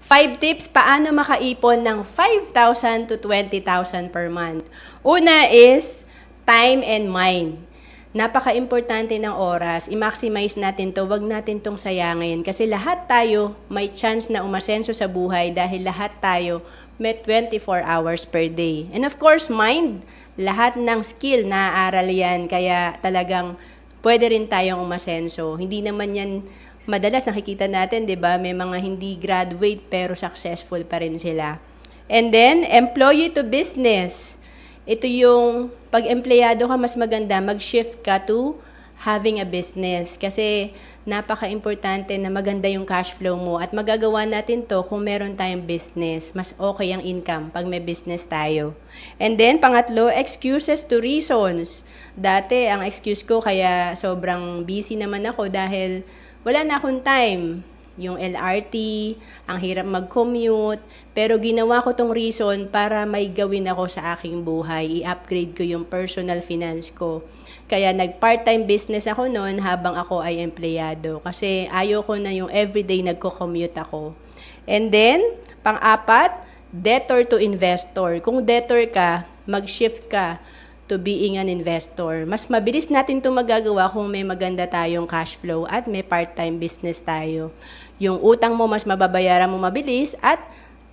5 tips paano makaipon ng 5,000 to 20,000 per month. Una is time and mind. Napaka-importante ng oras. I-maximize natin to. Huwag natin tong sayangin. Kasi lahat tayo may chance na umasenso sa buhay dahil lahat tayo may 24 hours per day. And of course, mind. Lahat ng skill naaaral yan. Kaya talagang pwede rin tayong umasenso. Hindi naman yan madalas nakikita natin, 'di ba? May mga hindi graduate pero successful pa rin sila. And then employee to business. Ito yung pag empleyado ka mas maganda mag-shift ka to having a business kasi napaka-importante na maganda yung cash flow mo at magagawa natin to kung meron tayong business. Mas okay ang income pag may business tayo. And then, pangatlo, excuses to reasons. Dati, ang excuse ko kaya sobrang busy naman ako dahil wala na akong time. Yung LRT, ang hirap mag-commute, pero ginawa ko tong reason para may gawin ako sa aking buhay. I-upgrade ko yung personal finance ko. Kaya nag-part-time business ako noon habang ako ay empleyado. Kasi ayoko na yung everyday nagko-commute ako. And then, pang-apat, debtor to investor. Kung debtor ka, mag-shift ka to being an investor. Mas mabilis natin ito magagawa kung may maganda tayong cash flow at may part-time business tayo. Yung utang mo mas mababayaran mo mabilis at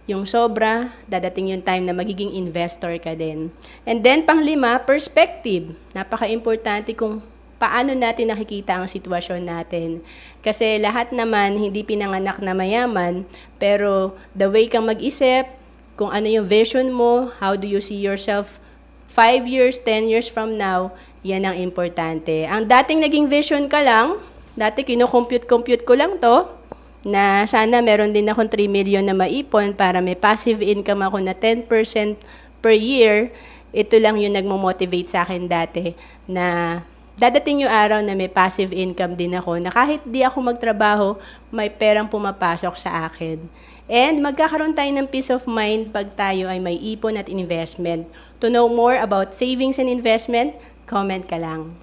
yung sobra, dadating yung time na magiging investor ka din. And then, panglima, perspective. Napaka-importante kung paano natin nakikita ang sitwasyon natin. Kasi lahat naman hindi pinanganak na mayaman, pero the way kang mag-isip, kung ano yung vision mo, how do you see yourself 5 years, 10 years from now, yan ang importante. Ang dating naging vision ka lang, dati kino-compute-compute ko lang to, na sana meron din akong 3 million na maipon para may passive income ako na 10% per year. Ito lang yung nagmo-motivate sa akin dati na dadating yung araw na may passive income din ako na kahit di ako magtrabaho, may perang pumapasok sa akin. And magkakaroon tayo ng peace of mind pag tayo ay may ipon at investment. To know more about savings and investment, comment ka lang.